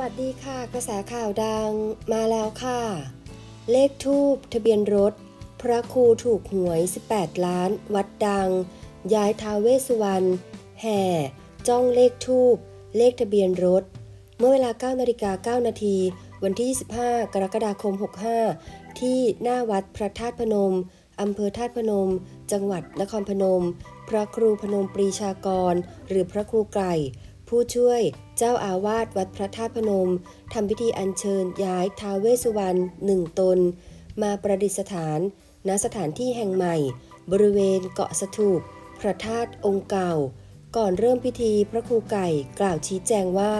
วัสดีค่ะ กระแสข่าวดังมาแล้วค่ะ เลขทูบทะเบียนรถ พระครูถูกหวย 18 ล้าน วัดดัง ย้ายทาวเวสสุวรรณแห่ จ้องเลขทูบเลขทะเบียนรถ เมื่อเวลา9นาฬิกา9นาทีวันที่ 25 กรกฎาคม 65 ที่หน้าวัดพระธาตุพนมอำเภอธาตุพนม จังหวัดนครพนม พระครูพนมปรีชากร หรือพระครูไก่ ผู้ช่วยเจ้าอาวาสวัดพระธาตุพนมทำพิธีอัญเชิญย้ายท้าวเวสสุวรรณหนึ่งตน มาประดิษฐาน ณสถานที่แห่งใหม่ บริเวณเกาะสถูป พระธาตุองค์เก่า ก่อนเริ่มพิธีพระครูไก่กล่าวชี้แจงว่า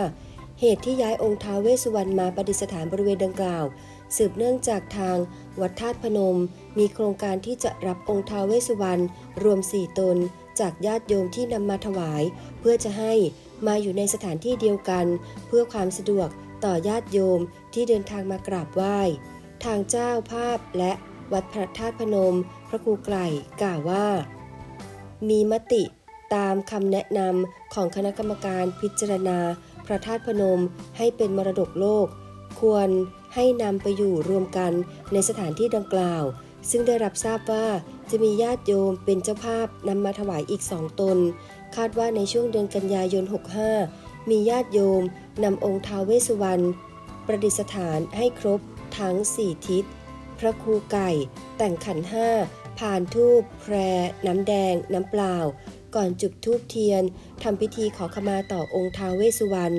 เหตุที่ย้ายองค์ท้าวเวสสุวรรณมาประดิษฐานบริเวณดังกล่าว สืบเนื่องจากทางวัดธาตุพนม มีโครงการที่จะรับองค์ท้าวเวสสุวรรณรวม 4 ตน จากญาติโยมที่นำมาถวาย เพื่อจะให้มาอยู่ในสถานที่เดียวกัน เพื่อความสะดวกต่อญาติโยมที่เดินทางมากราบไหว้ ทางเจ้าภาพและวัดพระธาตุพนม พระครูไกล่กล่าวว่า มีมติตามคำแนะนำของคณะกรรมการพิจารณา พระธาตุพนมให้เป็นมรดกโลก ควรให้นำไปอยู่รวมกันในสถานที่ดังกล่าว ซึ่งได้รับทราบว่าจะมีญาติโยมเป็นเจ้าภาพนำมาถวายอีกสองตน คาดว่าในช่วงเดือนกันยายน 65 มีญาติโยมนำองค์ท้าวเวสสุวรรณประดิษฐานให้ครบทั้ง 4 ทิศ พระครูไก่ แต่งขันห้าผ่านทูปแพร น้ำแดง น้ำเปล่า ก่อนจุดทูปเทียนทำพิธีขอขมาต่อองค์ท้าวเวสสุวรรณ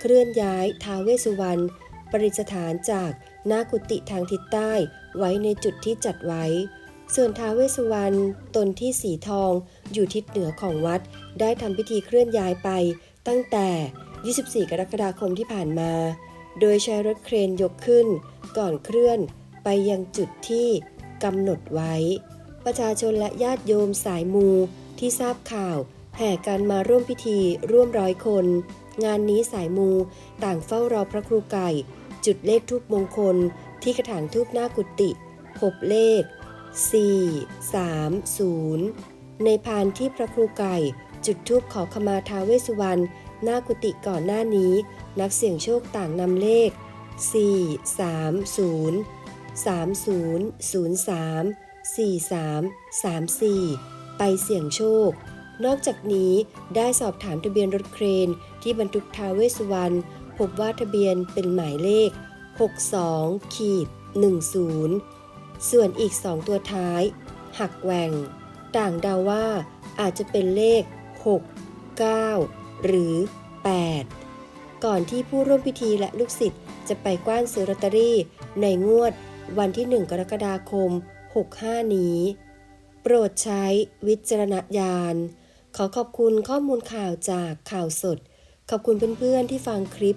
เคลื่อนย้ายท้าวเวสสุวรรณประดิษฐานจาก หน้ากุฏิทางทิศใต้ไว้ในจุดที่จัดไว้ ส่วนท้าเวสวรรณตนที่สีทองอยู่ทิศเหนือของวัด ได้ทำพิธีเคลื่อนย้ายไป ตั้งแต่ 24 กรกฎาคมที่ผ่านมา โดยใช้รถเครนยกขึ้น ก่อนเคลื่อนไปยังจุดที่กำหนดไว้ ประชาชนและญาติโยมสายมูที่ทราบข่าว แห่กันมาร่วมพิธีร่วมร้อยคน งานนี้สายมูต่างเฝ้ารอพระครูไก่ จุดเลขทูปมงคลที่กระถางทูปหน้ากุฏิพบเลข 4 3 0 ในพานที่พระครูไก่ จุดทูปขอขมาท้าเวสุวรรณหน้ากุฏิก่อนหน้านี้ นักเสี่ยงโชคต่างนำเลข 4 3 0 30 03 43 34 ไปเสี่ยงโชค นอกจากนี้ได้สอบถามทะเบียนรถเครนที่บรรทุกท้าเวสุวรรณ พบว่าทะเบียนเป็นหมายเลข 62ขีด10 ส่วนอีก 2 ตัวท้าย หักแหว่ง ต่างเดาว่าอาจจะเป็นเลข 6 9 หรือ 8 ก่อนที่ผู้ร่วมพิธีและลูกศิษย์จะไปกว้านซื้อลอตเตอรี่ ในงวดวันที่ 1 กรกฎาคม 65 นี้ โปรดใช้วิจารณญาณ ขอขอบคุณข้อมูลข่าวจากข่าวสด ขอบคุณเพื่อนๆที่ฟังคลิป